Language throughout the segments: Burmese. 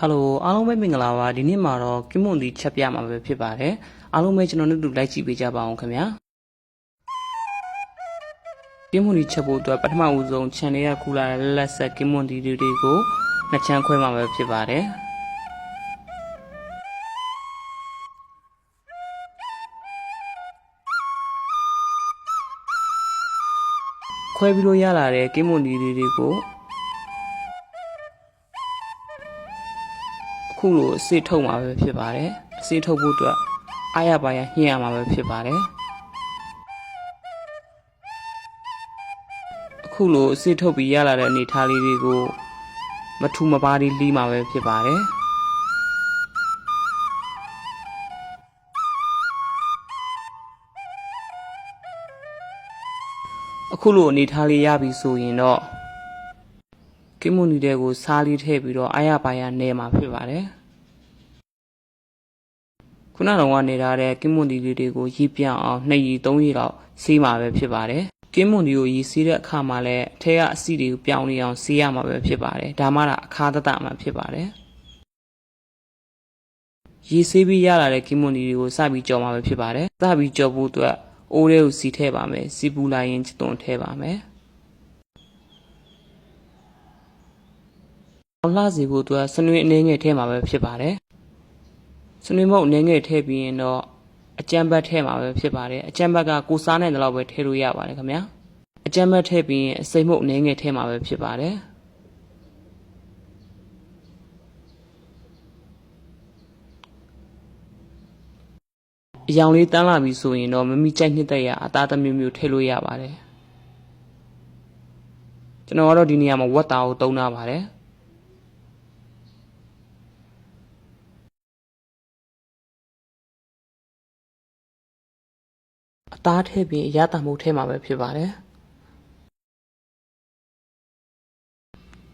ဟယ်လိုအားလုံးပဲမင်္ဂလာပါဒီနေ့မှာတော့ကင်းမွန်ဒီချက်ပြမှာပဲဖြစ်ပါတယ်အားလုံးပဲကျွန်တော်တို့တူလိုက်ကြည့်ပေးကြပါအောင်ခင်ဗျာကင်းမွန်ဒီချက်ဖို့အတွက်ပထမဦးဆုံးခြံလေးကခူလာတဲ့လက်ဆက်ကင်းမွန်ဒီတွေကိုနှစ်ချမ်းခွဲမှာပဲဖြစ်ပါတယ်ခွဲပြီးလို့ရလာတဲ့ကင်းမွန်ဒီတွေကို ခုလိုအစစ်ထုတ်မှာပဲဖြစ်ပါတယ်အစစ်ထုတ်ဖို့အတွက်အားရပါရညှိရမှာပဲဖြစ်ပါတယ်အခုလိုအစစ်ထုတ်ပြီးရလာတဲ့အနေထားလေးတွေကိုမထူမပါးလေးလီးမှာပဲဖြစ်ပါတယ်အခုလိုအနေထားလေးရပြီဆိုရင်တော့ ကင်းမွန်နီတဲ့ကိုစားလေးထည့်ပြီးတော့အာရပါရနဲမှာဖြစ်ပါတယ်ခုနကတော့ကနေထားတဲ့ကင်းမွန်ဒီလေးတွေကိုရီးပြောင်းအောင်နှစ်ရီသုံးရီလောက်စီးမှာပဲဖြစ်ပါတယ်ကင်းမွန်ဒီကိုရီးစီးတဲ့အခါမှာလည်းအထက်ကအစီတွေကိုပြောင်းနေအောင်စီးရမှာပဲဖြစ်ပါတယ်ဒါမှလည်းအခါတတမှာဖြစ်ပါတယ်ရီးစီးပြီးရလာတဲ့ကင်းမွန်ဒီတွေကိုစပြီးကြော်မှာပဲဖြစ်ပါတယ်စပြီးကြော်ဖို့အတွက်အိုးလေးကိုစီထည့်ပါမယ်စီပူလာရင်ချွန်ထည့်ပါမယ် အောင်လှစီဖို့သူကစနွေးအနေငယ်ထဲမှာပဲဖြစ်ပါတယ်စနွေးမုတ်အနေငယ်ထဲပြီးရင်တော့အကြံဘတ်ထဲမှာပဲဖြစ်ပါတယ်အကြံဘတ်ကကိုစားနိုင်တဲ့လောက်ပဲထဲလို့ရပါတယ်ခင်ဗျာအကြံဘတ်ထဲပြီးရင်အစိမ့်မုတ်အနေငယ်ထဲမှာပဲဖြစ်ပါတယ်အယောင်လေးတန်းလာပြီဆိုရင်တော့မမိကြိုက်နှစ်သက်ရအသားတစ်မျိုးမျိုးထည့်လို့ရပါတယ်ကျွန်တော်ကတော့ဒီနေရာမှာဝက်တာကိုတုံးထားပါတယ် အသားထည့်ပြီးအရသာမှုထဲမှာပဲဖြစ်ပါတယ်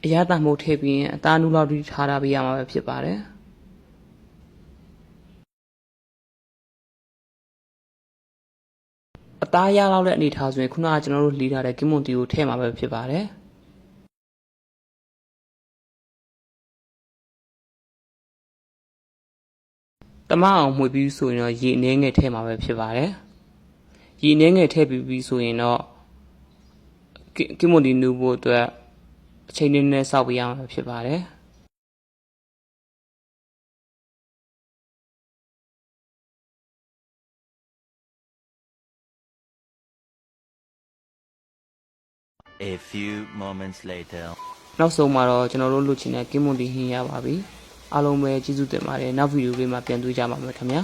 အရသာမှုထည့်ပြီးရင်အသားနူလောက်တိထားတာပေးရမှာပဲဖြစ်ပါတယ်အသားရလောက်တဲ့အနေထားဆိုရင်ခုနကကျွန်တော်တို့လှီးထားတဲ့ကင်မွန်တီကိုထည့်မှာပဲဖြစ်ပါတယ်တမအောင်မှွေပြီးဆိုရင်တော့ရေအနှဲငယ်ထည့်မှာပဲဖြစ်ပါတယ် ရေနှဲငယ်ထည့်ပြီးပြီဆိုရင်တော့ကင်ကင်မွန်ဒီနူဖို့အတွက်အချိန်နည်းနည်းစောက်ပေးရမှာဖြစ်ပါတယ် A few moments later. နောက်ဆုံးမှာတော့ကျွန်တော်တို့လုပ်ချင်တဲ့ကင်မွန်ဒီဟင်းရပါပြီအားလုံးပဲကျေးဇူးတင်ပါတယ်နောက်ဗီဒီယိုလေးမှာပြန်တွေ့ကြပါမယ်ခင်ဗျာ